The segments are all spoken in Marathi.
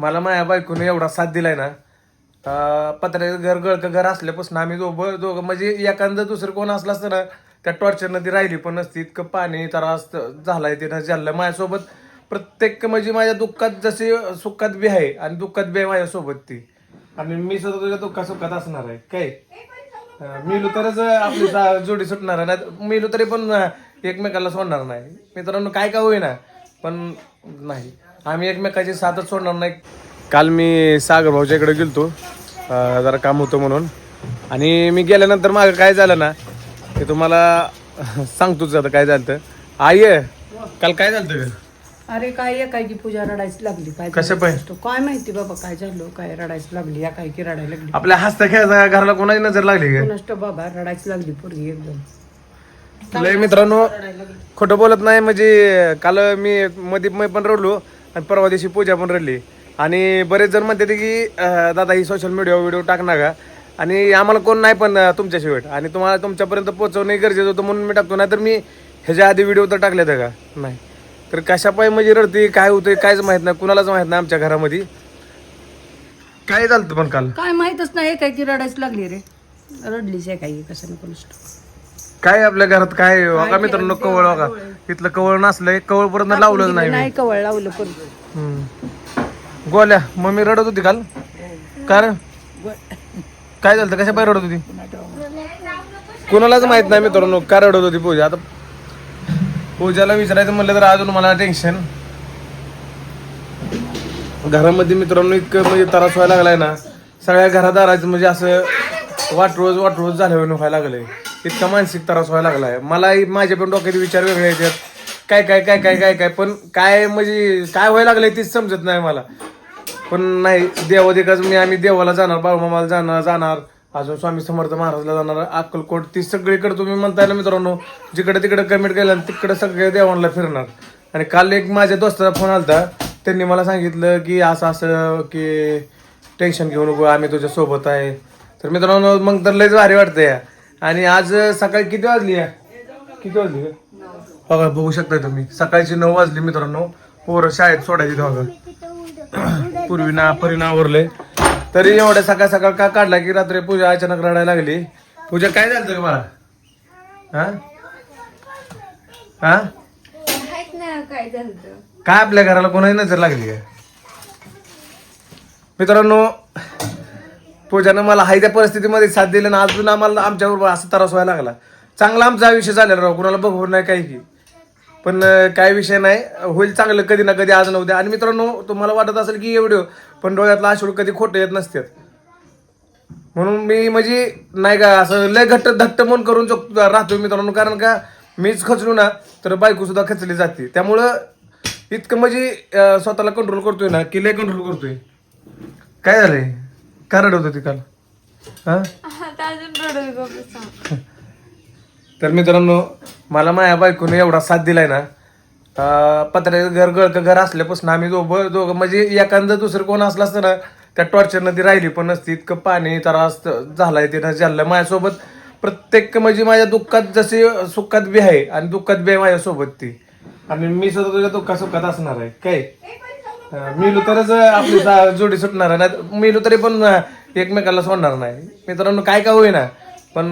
मला माझ्या बायकोने एवढा साथ दिलाय ना पत्र्याचं घर गळकं घर असल्यापासून आम्ही दोघं दोघं म्हणजे एखादं दुसरं कोण असलं असतं ना त्या टॉर्चरनं ती राहिली पण नसती. इतकं पाणी त्रास झालाय ते झालं माझ्यासोबत प्रत्येक म्हणजे माझ्या दुःखात जसे सुखात बी आहे आणि दुःखात बी आहे माझ्यासोबत ती. आणि मी सुद्धा तुझ्या दुःखात सुखात असणार आहे. काय? मिलू तरच आपली जोडी सुटणार आहे. नाही मिलू तरी पण एकमेकाला सोडणार नाही. मित्रांनो काय का होईना पण नाही. आम्ही एकमेकाची साथच सोडणार नाही. काल मी सागर भाऊच्या इकडे गेलतो अं, जरा काम होतं म्हणून. आणि मी गेल्यानंतर मागं काय झालं ना ते तुम्हाला सांगतोच आता काय झालं आई काल काय झालं ग? अरे काय एकाएकी पूजा रडायची लागली काय कशा झालं पाय? तो काय माहिती बाबा काय झालं काय रडायची लागली एकाएकी रडायला लागली. आपल्या हसता खेळता घराला कोणाची नजर लागली का कोणाष्ट बाबा रडायची लागली पोरगी एकदम. लय मित्रांनो खोटं बोलत नाही म्हणजे काल मी मध्ये मी पण रडलो आणि परवा दिवशी पूजा पण रडली. आणि बरेच जण म्हणते की अं, दादा ही सोशल मीडिया व्हिडिओ टाकणार का आणि आम्हाला कोण नाही पण अं, तुमच्याशिवाय आणि तुम्हाला तुमच्यापर्यंत पोहोचवणे गरजेचं होतं म्हणून मी टाकतो. नाही तर मी ह्याच्या आधी व्हिडिओ तर टाकले का? नाही. तर कशापाई म्हणजे रडते काय होतंय कायच माहीत नाही. कुणालाच माहीत नाही आमच्या घरामध्ये. काय झालं पण काल? काय माहितच नाही. एकाएकी रडायच लागली रे. रडलीच एकाएकी कसं कोणाष्ट काय आपल्या घरात काय बघा मित्रांनो कवळ बघा. इथलं कवळ नसलंय कवळ पर्यंत लावलं नाही मी. नाही कवळ लावलं हम्म. गोल्या मम्मी रडत होती काल? कारण? काय झालं कशा पाय रडत होती? कोणालाच माहीत नाही मित्रांनो का रडत होती पूजा? आता पूजाला विचारायचं म्हणलं तर अजून मला टेन्शन घरामध्ये मित्रांनो इतकं म्हणजे त्रास व्हायला लागलाय ना सगळ्या घरादाराचं म्हणजे असं वाटरोज वाटरोज झाल्यावर व्हायला लागलंय. इतका मानसिक त्रास व्हायला लागलाय. मलाही माझ्या पण डोक्यात विचार वेगळे येतात. काय काय काय काय काय काय? पण काय म्हणजे काय व्हायला लागलंय तेच समजत नाही मला. पण नाही देवाधिकाच मी आम्ही देवाला जाणार बाळूमामाला जाणार जाणार. अजून स्वामी समर्थ महाराजला जाणार अक्कलकोट. ती सगळीकडे तुम्ही म्हणताय ना मित्रांनो जिकडे तिकडे कमेंट केलं आणि तिकडे सगळे देवांना फिरणार. आणि काल एक माझ्या दोस्ताचा फोन आलता. त्यांनी मला सांगितलं की असं असं की टेन्शन घेऊ नको आम्ही तुझ्या सोबत आहे. तर मित्रांनो मग तर लयच भारी वाटतं या. आणि आज सकाळी किती वाजली या किती वाजली? बघा बघू शकताय तुम्ही. सकाळची नऊ वाजली मित्रांनो. पोरं शाळेत सोडायची दोघं पूर्वी ना परिणाम आवरले तरी एवढ्या सकाळ सकाळ का काढला की रात्री पूजा अचानक रडायला लागली? पूजा काय झालं का मला? हा? हा? काय झालं काय आपल्या घराला कोणाची नजर लागली मित्रांनो पूजानं मला हाय त्या परिस्थितीमध्ये साथ दिली ना अजून आम्हाला आमच्याबरोबर असं त्रास व्हायला लागला. चांगला आमचा आयुष्य झालेला राव कुणाला बघू नाही काही की. पण काय विषय नाही होईल चांगलं कधी ना कधी आज नव्हते आणि मित्रांनो तुम्हाला वाटत असेल की एवढं पण डोळ्यातला आशुड कधी खोटं येत नसतात म्हणून मी म्हणजे नाही का असं लय घट्ट धट्ट मन करून चुक- राहतो मित्रांनो कारण का मीच खचलो ना तर बायको सुद्धा खचली जाते. त्यामुळं इतकं म्हणजे स्वतःला कंट्रोल करतोय ना की लय कंट्रोल करतोय. काय झालंय? का रडत होती काल? हा? आता अजून रडू गप्प सांग तर मित्रांनो मला माझ्या बायकोने एवढा साथ दिलाय ना अं, पत्र्याचं घर गळकं घर असल्यापासून आम्ही दोघं दोघं म्हणजे एखादं दुसरं कोण असलं असतं ना त्या टॉर्चरनं ती राहिली पण नसती. इतकं पाणी त्रास झालाय ते झालं माझ्यासोबत. प्रत्येक म्हणजे माझ्या दुःखात जसे सुखात बी आहे आणि दुःखात बी आहे माझ्यासोबत ती. आणि मी सुद्धा तुझ्या दुःखात सुखात असणार आहे. काय? मिलू तरच आपली जा- जोडी सुटणार आहे नाही मिलू तरी पण एकमेकाला सोडणार नाही. मित्रांनो काय का होईना पण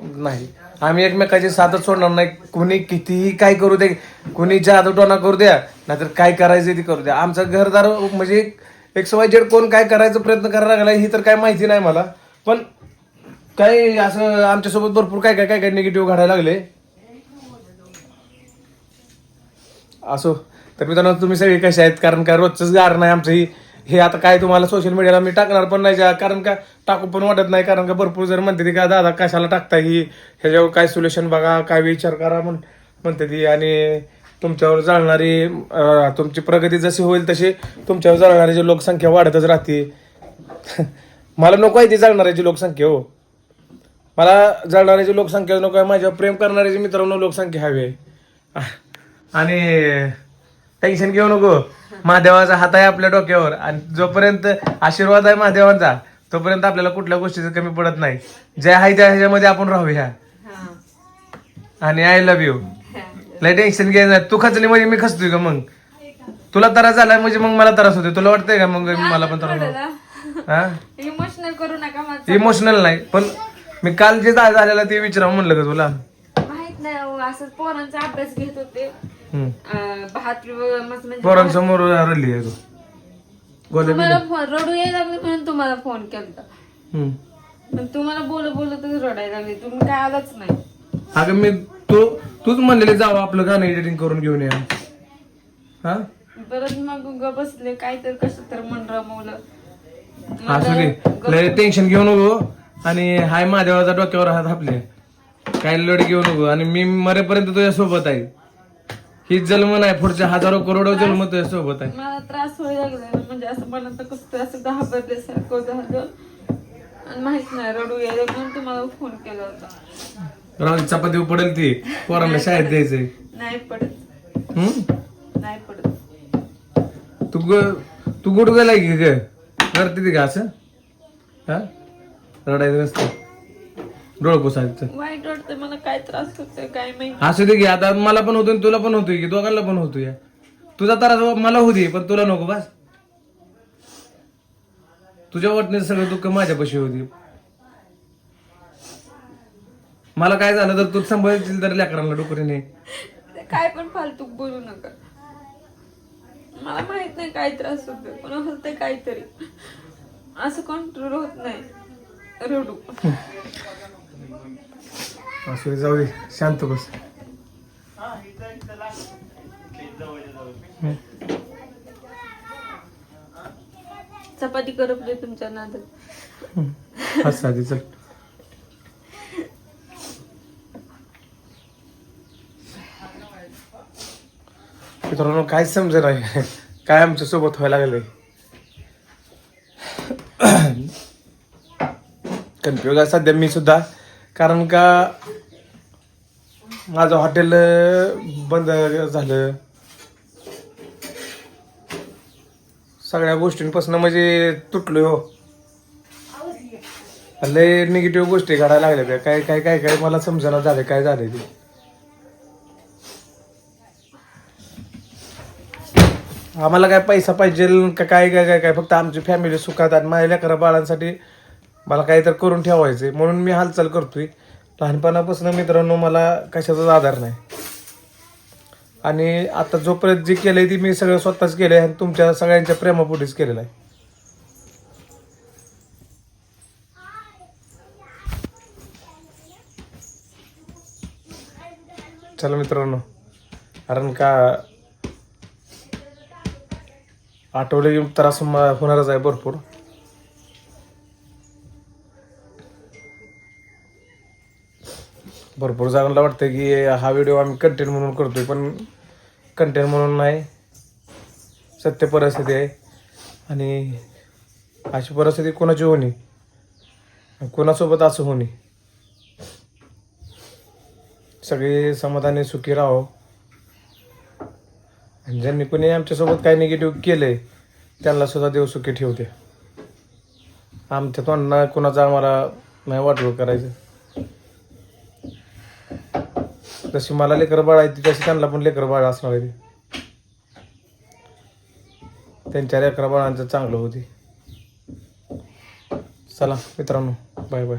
नाही. आम्ही एकमेकाची साथच सोडणार नाही. कुणी कितीही काय करू दे कुणी जादूटोना करू द्या नाहीतर काय करायचं ते करू द्या. आमचं घरदार म्हणजे एक्स वाय जेड कोण काय करायचा प्रयत्न करायला लागला ही तर काय माहिती नाही मला. पण काही असं आमच्यासोबत भरपूर काय काय काय काय निगेटिव्ह घडायला लागले. असो. तर मित्रांनो तुम्ही सगळे कसे आहेत? कारण का रोजच गार नाही आमचं. ही हे आता काय तुम्हाला सोशल मीडियाला मी टाकणार पण नाही. कारण का टाकू पण वाटत नाही. कारण का भरपूर जर म्हणते ती का दादा कशाला टाकता ही? ह्याच्यावर काय सोल्युशन बघा काय विचार करा म्हण म्हणते ती आणि तुमच्यावर जाळणारी तुमची प्रगती जशी होईल तशी तुमच्यावर जाळणारी लोकसंख्या वाढतच राहते. मला नको आहे ती जाळणाऱ्याची लोकसंख्या हो. मला जाळणाऱ्याची लोकसंख्या नको आहे. माझ्यावर प्रेम करणाऱ्याची मित्रांनो लोकसंख्या हवी आहे. आणि टेन्शन घेऊ नको. महादेवाचा हात आहे आपल्या डोक्यावर. आणि जोपर्यंत आशीर्वाद आहे महादेवांचा तोपर्यंत आपल्याला कुठल्या गोष्टीचं कमी पडत नाही. जे आहे त्या ह्याच्यामध्ये आपण राहूया. आणि आय लव्ह यू लय टेन्शन घ्यायचं नाही. तू खचली म्हणजे मी खचतोय का मग. तुला त्रास झालाय म्हणजे मग मला त्रास होते तुला वाटतंय का मग मला पण त्रास इमोशनल करू नका इमोशनल नाही पण मी काल जे झालेलं ते विचारावं म्हणलं का तुला. माहीत नाही असं पोरांचा अभ्यास घेत होते. अं, भात व- मस्त म्हणजे पोरांसमोर रडली आहे तू. गोले तुम्हाला फोन रडू यायला लागले म्हणून तुम्हाला फोन केला हम्म. पण तुम्हाला बोल बोलतच रडायला लागले. तुम्ही काय आलाच नाही. अगं मी तू तूच म्हणलेली जावं आपलं गाणं एडिटिंग करून घेऊन या. हा? परत मग ग बसले काय तर कसं तर मन रमवलं. असू दे. लय टेन्शन घेऊ नको. आणि हाय महादेवाचा डोक्यावर हात आपले काय लढ घेऊ नको. आणि मी मरेपर्यंत तुझ्या सोबत आहे. ही जन्म नाही पुढच्या हजारो करोडो जन्म तुझ्या सोबत आहे. मला त्रास व्हायला लागला म्हणजे असं मला तर कसं तर असं घाबरल्यासारखं झालं आणि माहीत नाही रडू यायला म्हणून तुम्हाला फोन केला होता. राहून चपाती पडेल ती. पोरांना शाळेत द्यायचंय. नाही पडत. हम्म? नाही पडत. तू ग तू गुड गेलाय की ग? रडते ती का असं? हा? रडायचं नसतं. डोळ पुसायचं वाईट वाटतं मला काय त्रास होतोय काय माहिती. असू दे की आता मला पण होतोय तुला पण होतोय की दोघांना पण होतोय. तुझा त्रास मला होऊ दे पण तुला नको बस. तुझ्या वाटणे सगळं दुःख माझ्यापाशी होती मला काय झालं तर तू सांभाळशील तर लेकरांना डुकरीने काय पण फालतू बोलू नका. मला माहीत नाही काय त्रास होतोय पण होतंय काहीतरी. असं कंट्रोल होत नाही. रडू. असू जाऊ दे. शांत बस. चपाती करपले तुमच्या नादात. हस साधी चल. मित्रांनो काय समज नाही. काय आमच्यासोबत व्हायला लागलंय? कन्फ्युज आहे सध्या मी सुद्धा. कारण का माझं हॉटेल बंद झालं. सगळ्या गोष्टींपासून म्हणजे तुटलो हो. लय निगेटिव्ह गोष्टी घडायला लागल्या काय काय काय काय मला समजना झालं काय झालं ते. आम्हाला काय पैसा पाहिजे का काय काय काय काय? फक्त आमची फॅमिली सुखात आणि माझ्या लेकरा बाळांसाठी मला काहीतरी करून ठेवायचंय. म्हणून मी हालचाल करतोय. लहानपणापासून मित्रांनो मला कशाचाच आधार नाही. आणि आता जोपर्यंत जे केलंय ते मी सगळं स्वतःच केलंय आणि तुमच्या सगळ्यांच्या प्रेमापुढेच केलेलं आहे. चला मित्रांनो कारण का आठवले त्रास म- होणारच आहे भरपूर. भरपूर जणांना वाटतं की हा व्हिडिओ आम्ही कंटेंट म्हणून करतोय पण कंटेंट म्हणून नाही. सत्य परिस्थिती आहे. आणि अशी परिस्थिती कोणाची होणे कोणासोबत असं होणे सगळे समाधाने सुखी राहो आणि ज्यांनी कोणी आमच्यासोबत काही निगेटिव्ह केलंय त्यांना सुद्धा देव सुखी ठेवते आमच्या तोंडना कोणाचं आम्हाला नाही वाटवं करायचं. जशी मला लेकर बाळ आहे ती तशी त्यांना पण लेकर बाळ असणार आहे ती. त्यांच्या लेकरा बाळांचं चांगलं होती चला मित्रांनो बाय बाय